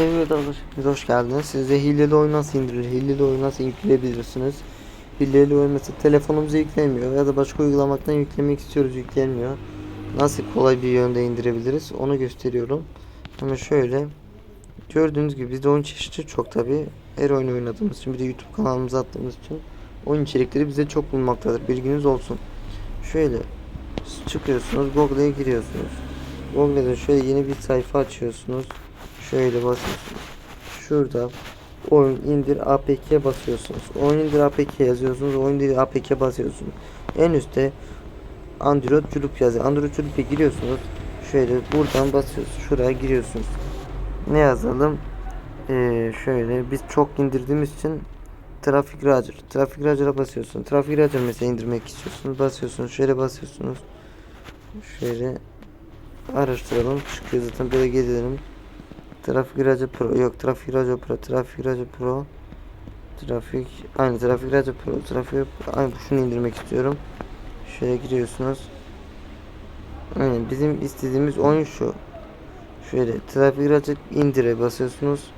Evet arkadaşlar hoş geldiniz. Size hileli oyun nasıl indirilir, hileli oyun nasıl yükleyebilirsiniz. Hileli oyun mesela telefonumuza yüklemiyor ya da başka uygulamaktan yüklemek istiyoruz yükleyemiyor. Nasıl kolay bir yönde indirebiliriz onu gösteriyorum. Ama şöyle gördüğünüz gibi bizde oyun çeşidi çok tabi. Her oyun oynadığımız için bir de YouTube kanalımıza attığımız için oyun içerikleri bize çok bulunmaktadır. Bilginiz olsun. Şöyle çıkıyorsunuz Google'ya giriyorsunuz. Google'da şöyle yeni bir sayfa açıyorsunuz. Şöyle basıyorsunuz. Şurada oyun indir apk basıyorsunuz. Oyun indir apk yazıyorsunuz. Oyun indir apk basıyorsunuz. En üstte Android Culup yazıyor. Android Culup'a giriyorsunuz. Şöyle buradan basıyorsunuz. Şuraya giriyorsunuz. Ne yazalım? Ee, şöyle biz çok indirdiğimiz için Traffic Racer. Traffic Racer'a basıyorsun. Traffic Racer mesela indirmek istiyorsunuz. Basıyorsunuz. Şöyle basıyorsunuz. Şöyle araştıralım. Çıkıyor zaten böyle gezelim. Trafik Racer Pro yok Trafik Racer Pro Trafik Racer Pro Trafik aynı Trafik Racer Pro Trafik aynı şunu indirmek istiyorum. Şöyle giriyorsunuz. Aynen bizim istediğimiz oyun şu. Şöyle Trafik Racer indire basıyorsunuz.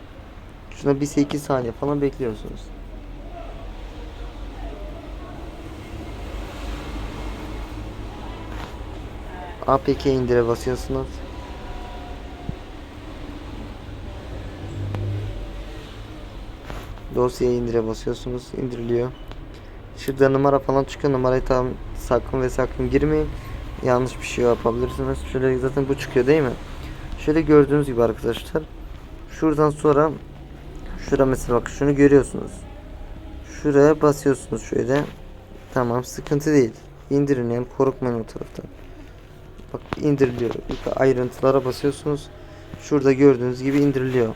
Şuna bir 8 saniye falan bekliyorsunuz. APK indire basıyorsunuz. Dosyayı indire basıyorsunuz. indiriliyor. Şurada numara falan çıkıyor. Numarayı tam sakın ve sakın girmeyin. Yanlış bir şey yapabilirsiniz. Şöyle zaten bu çıkıyor değil mi? Şöyle gördüğünüz gibi arkadaşlar. Şuradan sonra şura mesela bak şunu görüyorsunuz. Şuraya basıyorsunuz şöyle. Tamam sıkıntı değil. İndirin yani korkmayın o taraftan. Bak indiriliyor. Ayrıntılara basıyorsunuz. Şurada gördüğünüz gibi indiriliyor.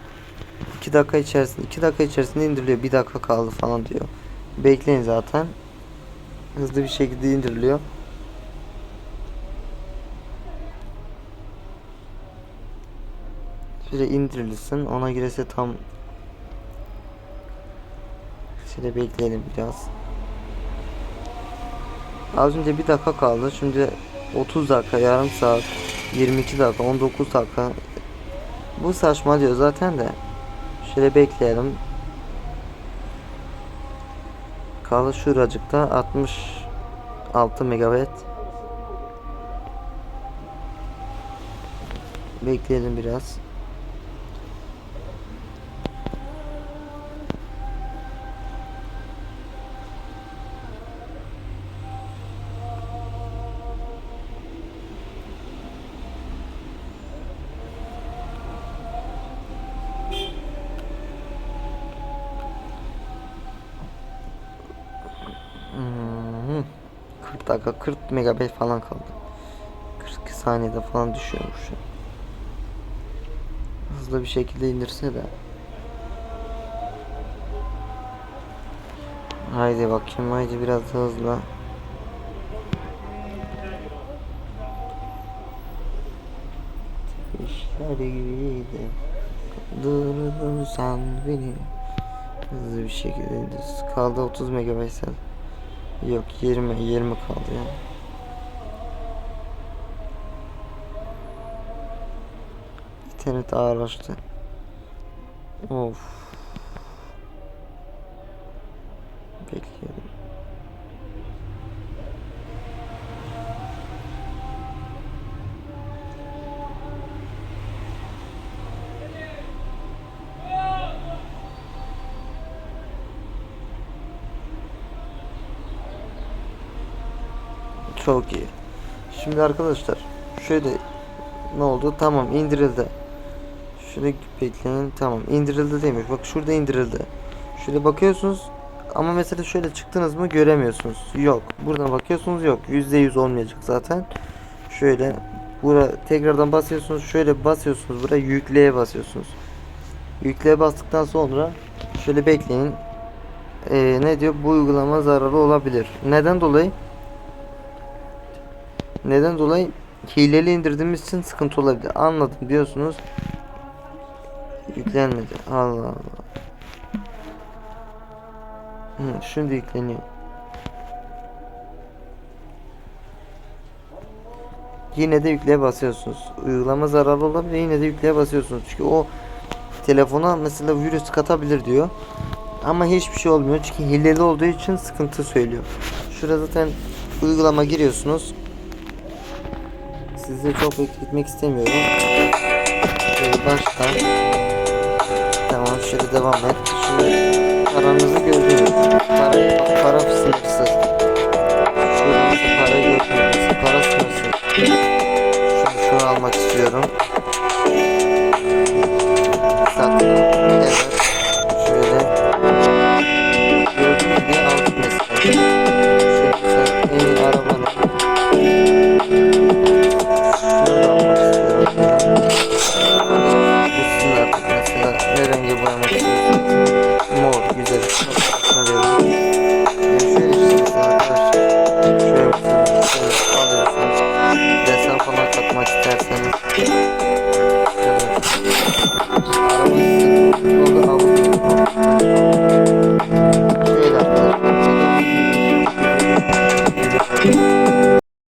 2 dakika içerisinde 2 dakika içerisinde indiriliyor. 1 dakika kaldı falan diyor. Bekleyin zaten. Hızlı bir şekilde indiriliyor. Şöyle indirilsin. Ona girese tam Şöyle bekleyelim biraz. Az önce 1 dakika kaldı. Şimdi 30 dakika, yarım saat, 22 dakika, 19 dakika. Bu saçma diyor zaten de. Şöyle bekleyelim. Kaldı şuracıkta 66 megabayt. Bekleyelim biraz. Hmm, 40 dakika 40 megabayt falan kaldı. 42 saniyede falan düşüyormuş. Hızlı bir şekilde indirse de. Haydi bakayım haydi biraz da hızlı. İşler gibiydi. Durdun sen beni. Hızlı bir şekilde indir. Kaldı 30 megabayt sen. Yok 20 20 kaldı ya. İnternet ağırlaştı. Of. Çok iyi. Şimdi arkadaşlar şöyle ne oldu? Tamam indirildi. Şöyle bekleyin. Tamam indirildi demiş. Bak şurada indirildi. Şöyle bakıyorsunuz ama mesela şöyle çıktınız mı göremiyorsunuz. Yok. Buradan bakıyorsunuz yok. %100 olmayacak zaten. Şöyle bura tekrardan basıyorsunuz. Şöyle basıyorsunuz. Buraya yükleye basıyorsunuz. Yükleye bastıktan sonra şöyle bekleyin. Ee, ne diyor? Bu uygulama zararlı olabilir. Neden dolayı? Neden dolayı? Hileli indirdiğimiz için sıkıntı olabilir. Anladım diyorsunuz. Yüklenmedi. Allah Allah. Hı, şimdi yükleniyor. Yine de yükleye basıyorsunuz. Uygulama zararlı olabilir. Yine de yükleye basıyorsunuz. Çünkü o telefona mesela virüs katabilir diyor. Ama hiçbir şey olmuyor çünkü hileli olduğu için sıkıntı söylüyor. Şurada zaten uygulama giriyorsunuz. Sizi çok bekletmek istemiyorum. Şöyle başla. Tamam şöyle devam et. Şöyle paranızı gördünüz. Para, para sınırsız. Mesela para gördünüz. Para sınırsız. Şunu, şunu almak istiyorum. Sattım. Evet. Şöyle. Gördüğünüz gibi aldık mesela. Ne rengi